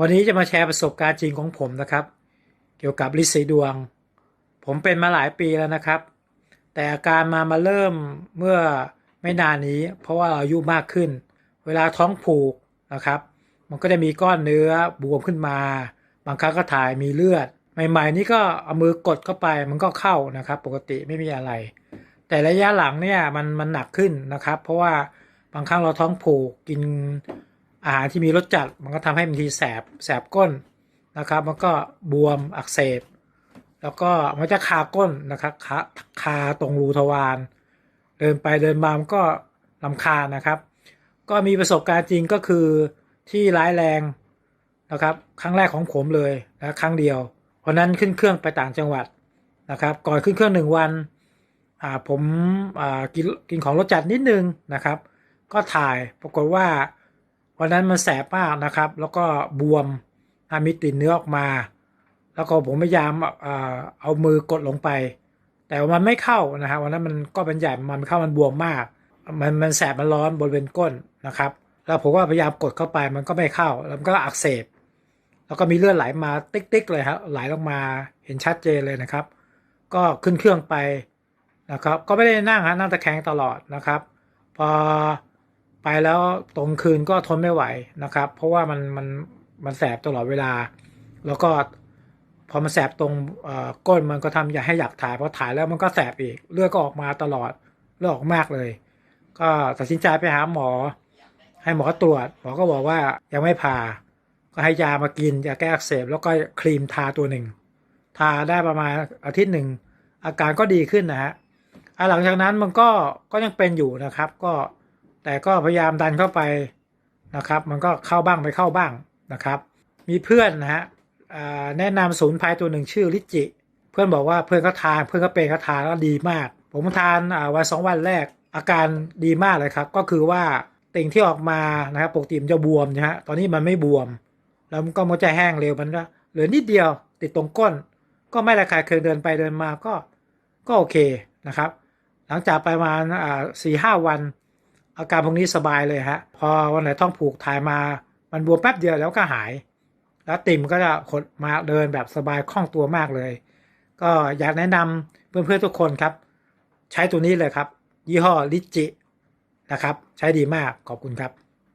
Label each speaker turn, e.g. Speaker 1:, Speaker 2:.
Speaker 1: วันนี้จะมาแชร์ประสบการณ์จริงของผมนะครับ เกี่ยวกับลินสีดวง ผมเป็นมาหลายปีแล้วนะครับ แต่อาการมามาเริ่มเมื่อไม่นานนี้ เพราะว่าเราอายุมากขึ้น เวลาท้องผูกนะครับ มันก็จะมีก้อนเนื้อบวมขึ้นมา บางครั้งก็ถ่ายมีเลือด ใหม่ๆ นี่ก็เอามือกดเข้าไปมันก็เข้านะครับ ปกติไม่มีอะไร แต่ระยะหลังเนี่ยมันมันหนักขึ้นนะครับ เพราะว่าบางครั้งเราท้องผูกกิน อาหารที่มีรสจัดมันก็ทำให้บางทีแสบแสบก้นนะครับ มันก็บวมอักเสบ แล้วก็มันจะคาก้นนะครับคาคาตรงรูทวารเดินไปเดินมามันก็ลำคานะครับ ก็มีประสบการณ์จริงก็คือที่ร้ายแรงนะครับครั้งแรกของผมเลยนะครั้งเดียววันนั้นขึ้นเครื่องไปต่างจังหวัดนะครับก่อนขึ้นเครื่องหนึ่งวันผมกินกินของรสจัดนิดนึงนะครับ ก็ถ่ายปรากฏว่า วันนั้นมันแสบมากนะครับ แล้วก็บวมอ่ามีติดเนื้อออกมา แล้วก็ผมพยายามเอามือกดลงไป แต่มันไม่เข้านะครับวันนั้นมันก็เป็นใหญ่มันไม่เข้ามันบวมมาก มันมันแสบมันร้อนบริเวณก้นนะครับ แล้วผมก็พยายามกดเข้าไปมันก็ไม่เข้า แล้วมันก็อักเสบ แล้วก็มีเลือดไหลมาติ๊กๆเลยครับไหลลงมาเห็นชัดเจนเลยนะครับ ก็ขึ้นเครื่องไปนะครับ ก็ไม่ได้นั่งฮะนั่งตะแคงตลอดนะครับ พอ ไปแล้วตรงคืนก็ทนไม่ไหวนะครับ เพราะว่ามันมันมันแสบตลอดเวลา แล้วก็พอมันแสบตรงเอ่อก้นมันก็ทำอย่าให้อยากถ่ายพอถ่ายแล้วมันก็แสบอีกเลือดก็ออกมาตลอดเลือดออกมากเลย ก็ตัดสินใจไปหาหมอ ให้หมอตรวจหมอก็บอกว่ายังไม่ผ่าก็ให้ยามากินยาแก้อักเสบแล้วก็ครีมทาตัวหนึ่ง ทาได้ประมาณอาทิตย์หนึ่งอาการก็ดีขึ้นนะฮะอะหลังจากนั้นมันก็ก็ยังเป็นอยู่นะครับ ก็ แต่ก็พยายามดันเข้าไปนะครับ มันก็เข้าบ้างไม่เข้าบ้างนะครับ มีเพื่อนนะฮะแนะนำศูนย์ภัยตัวหนึ่งชื่อลิจิ เพื่อนบอกว่าเพื่อนก็ทานเพื่อนก็เป็นก็ทานแล้วดีมาก ผมทานวันสองวันแรกอาการดีมากเลยครับ ก็คือว่าติ่งที่ออกมานะครับปกติมันจะบวมนะฮะตอนนี้มันไม่บวม แล้วมันก็มันจะแห้งเร็วมันก็เหลือนิดเดียวติดตรงก้น ก็ไม่ระคายเคืองเดินไปเดินมาก็ก็โอเคนะครับ หลังจากไปมาสี่ห้าวัน อาการพวกนี้สบายเลยฮะ พอวันไหนท้องผูกถ่ายมา มันบวมแป๊บเดียวแล้วก็หาย แล้วติ่มก็จะขดมาเดินแบบสบายคล่องตัวมากเลย ก็อยากแนะนำเพื่อนๆทุกคนครับ ใช้ตัวนี้เลยครับ ยี่ห้อลิจินะครับ ใช้ดีมากขอบคุณครับ